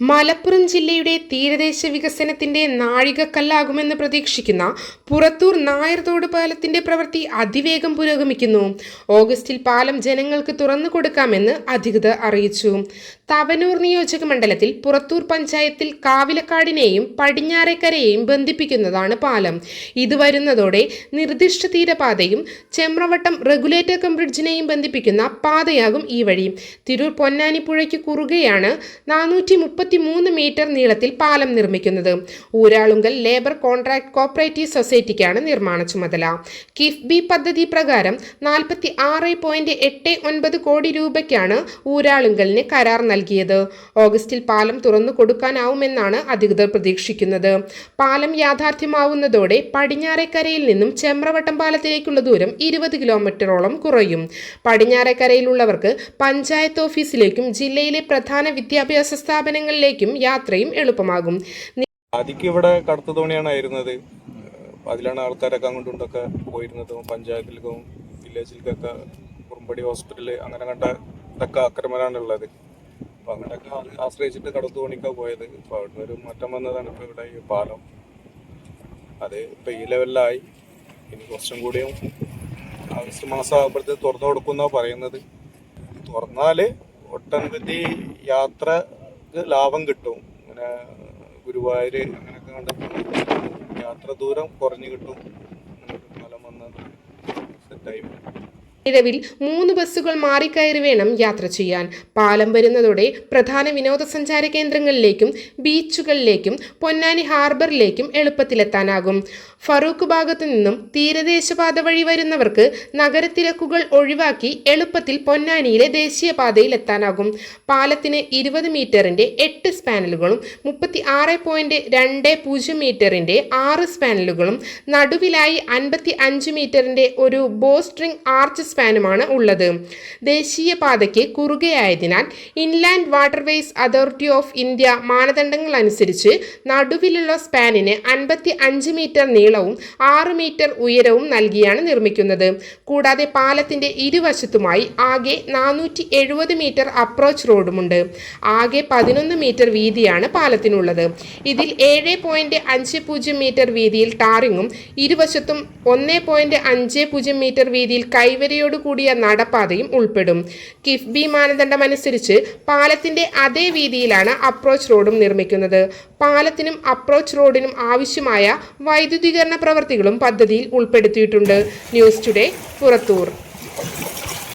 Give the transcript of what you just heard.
മലപ്പുറം ജില്ലയുടെ തീരദേശ വികസനത്തിന്റെ നാഴികക്കല്ലാകുമെന്ന് പ്രതീക്ഷിക്കുന്ന പുറത്തൂർ നായർതോട് പാലത്തിന്റെ പ്രവൃത്തി അതിവേഗം പുരോഗമിക്കുന്നു. ഓഗസ്റ്റിൽ പാലം ജനങ്ങൾക്ക് തുറന്നു കൊടുക്കാമെന്ന് അധികൃതർ അറിയിച്ചു. തവനൂർ നിയോജക മണ്ഡലത്തിൽ പുറത്തൂർ പഞ്ചായത്തിൽ കാവിലക്കാടിനെയും പടിഞ്ഞാറേക്കരയെയും ബന്ധിപ്പിക്കുന്നതാണ് പാലം. ഇത് വരുന്നതോടെ നിർദ്ദിഷ്ട തീരപാതയും ചെമ്രവട്ടം റെഗുലേറ്റർ കം ബ്രിഡ്ജിനെയും ബന്ധിപ്പിക്കുന്ന പാതയാകും ഈ വഴി. തിരൂർ പൊന്നാനിപ്പുഴയ്ക്ക് കുറുകെയാണ് നാനൂറ്റി മുപ്പത്തി മൂന്ന് മീറ്റർ നീളത്തിൽ പാലം നിർമ്മിക്കുന്നത്. ഊരാളുങ്കൽ ലേബർ കോൺട്രാക്ട് കോപ്പറേറ്റീവ് സൊസൈറ്റിക്കാണ് നിർമ്മാണ ചുമതല. കിഫ്ബി പദ്ധതി പ്രകാരം നാൽപ്പത്തി ആറ് പോയിന്റ് എട്ട് ഒൻപത് കോടി രൂപയ്ക്കാണ് ഊരാളുങ്കലിന് കരാർ നൽകിയത്. ഓഗസ്റ്റിൽ പാലം തുറന്നു കൊടുക്കാനാവുമെന്നാണ് അധികൃതർ പ്രതീക്ഷിക്കുന്നത്. പാലം യാഥാർത്ഥ്യമാവുന്നതോടെ പടിഞ്ഞാറേക്കരയിൽ നിന്നും ചെമ്രവട്ടം പാലത്തിലേക്കുള്ള ദൂരം ഇരുപത് കിലോമീറ്ററോളം കുറയും. പടിഞ്ഞാറേക്കരയിലുള്ളവർക്ക് പഞ്ചായത്ത് ഓഫീസിലേക്കും ജില്ലയിലെ പ്രധാന വിദ്യാഭ്യാസ സ്ഥാപനങ്ങളിലേക്കും യാത്രയും എളുപ്പമാകും. ആദ്യം ഇവിടെ കടുത്ത തോണിയാണ് ആയിരുന്നത്. അതിലാണ് ആൾക്കാരൊക്കെ അങ്ങോട്ടൊക്കെ പോയിരുന്നതും പഞ്ചായത്തിലേക്കും വില്ലേജിലേക്കൊക്കെ കുറുമ്പടി ഹോസ്പിറ്റൽ അങ്ങനെ കണ്ട ഇതൊക്കെ ആക്രമണമാണ് ഉള്ളത്. അപ്പൊ അങ്ങനെയൊക്കെ ആശ്രയിച്ചിട്ട് കടത്തു തോണിക്കാണ് പോയത്. ഇപ്പൊ അവിടെ ഒരു മാറ്റം വന്നതാണ് ഇപ്പൊ ഇവിടെ ഈ പാലം. അത് ഇപ്പൊ ഈ ലെവലിലായി ഇനി കുറച്ചും കൂടിയും ആഗസ്റ്റ് മാസം ആകുമ്പോഴത്തേക്ക് തുറന്നു കൊടുക്കുന്ന പറയുന്നത്. തുറന്നാൽ ഒട്ടനവധി യാത്രയ്ക്ക് ലാഭം കിട്ടും. അങ്ങനെ ഗുരുവായൂര് അങ്ങനെയൊക്കെ കണ്ട് യാത്ര ദൂരം കുറഞ്ഞു കിട്ടും. ഫലം വന്നത് സെറ്റായി. നിലവിൽ മൂന്ന് ബസ്സുകൾ മാറിക്കയറി വേണം യാത്ര ചെയ്യാൻ. പാലം വരുന്നതോടെ പ്രധാന വിനോദസഞ്ചാര കേന്ദ്രങ്ങളിലേക്കും ബീച്ചുകളിലേക്കും പൊന്നാനി ഹാർബറിലേക്കും എളുപ്പത്തിലെത്താനാകും. ഫറൂഖ് ഭാഗത്തു നിന്നും തീരദേശപാത വഴി വരുന്നവർക്ക് നഗരത്തിരക്കുകൾ ഒഴിവാക്കി എളുപ്പത്തിൽ പൊന്നാനിയിലെ ദേശീയപാതയിൽ എത്താനാകും പാലത്തിന് ഇരുപത് മീറ്ററിന്റെ എട്ട് സ്പാനലുകളും മുപ്പത്തി ആറ് പോയിന്റ് രണ്ട് പൂജ്യം മീറ്ററിന്റെ ആറ് സ്പാനലുകളും നടുവിലായി അൻപത്തി അഞ്ച് മീറ്ററിന്റെ ഒരു ബോസ്ട്രിംഗ് ആർച്ച് സ്പാനുമാണ് ഉള്ളത്. ദേശീയപാതയ്ക്ക് കുറുകയായതിനാൽ inland waterways authority of India മാനദണ്ഡങ്ങൾ അനുസരിച്ച് നടുവിലുള്ള സ്പാനിന് അൻപത്തി അഞ്ച് മീറ്റർ നീളവും ആറ് മീറ്റർ ഉയരവും നൽകിയാണ് നിർമ്മിക്കുന്നത്. കൂടാതെ പാലത്തിന്റെ ഇരുവശത്തുമായി ആകെ നാനൂറ്റി എഴുപത് മീറ്റർ അപ്രോച്ച് റോഡുമുണ്ട്. ആകെ പതിനൊന്ന് മീറ്റർ വീതിയാണ് പാലത്തിനുള്ളത്. ഇതിൽ ഏഴ് പോയിന്റ് അഞ്ച് പൂജ്യം മീറ്റർ വീതിയിൽ ടാറിങ്ങും ഇരുവശത്തും ഒന്ന് പോയിന്റ് അഞ്ച് പൂജ്യം മീറ്റർ വീതിയിൽ കൈവരിയോട് കൂടിയ നടപ്പാതയും ഉൾപ്പെടും. കിഫ്ബി മാനദണ്ഡമനുസരിച്ച് പാലത്തിന്റെ അതേ വീതിയിലാണ് അപ്രോച്ച് റോഡും നിർമ്മിക്കുന്നത്. പാലത്തിനും അപ്രോച്ച് റോഡിനും ആവശ്യമായ വൈദ്യുതീകരണ പ്രവർത്തികളും പദ്ധതിയിൽ ഉൾപ്പെടുത്തിയിട്ടുണ്ട്. News today Purathur.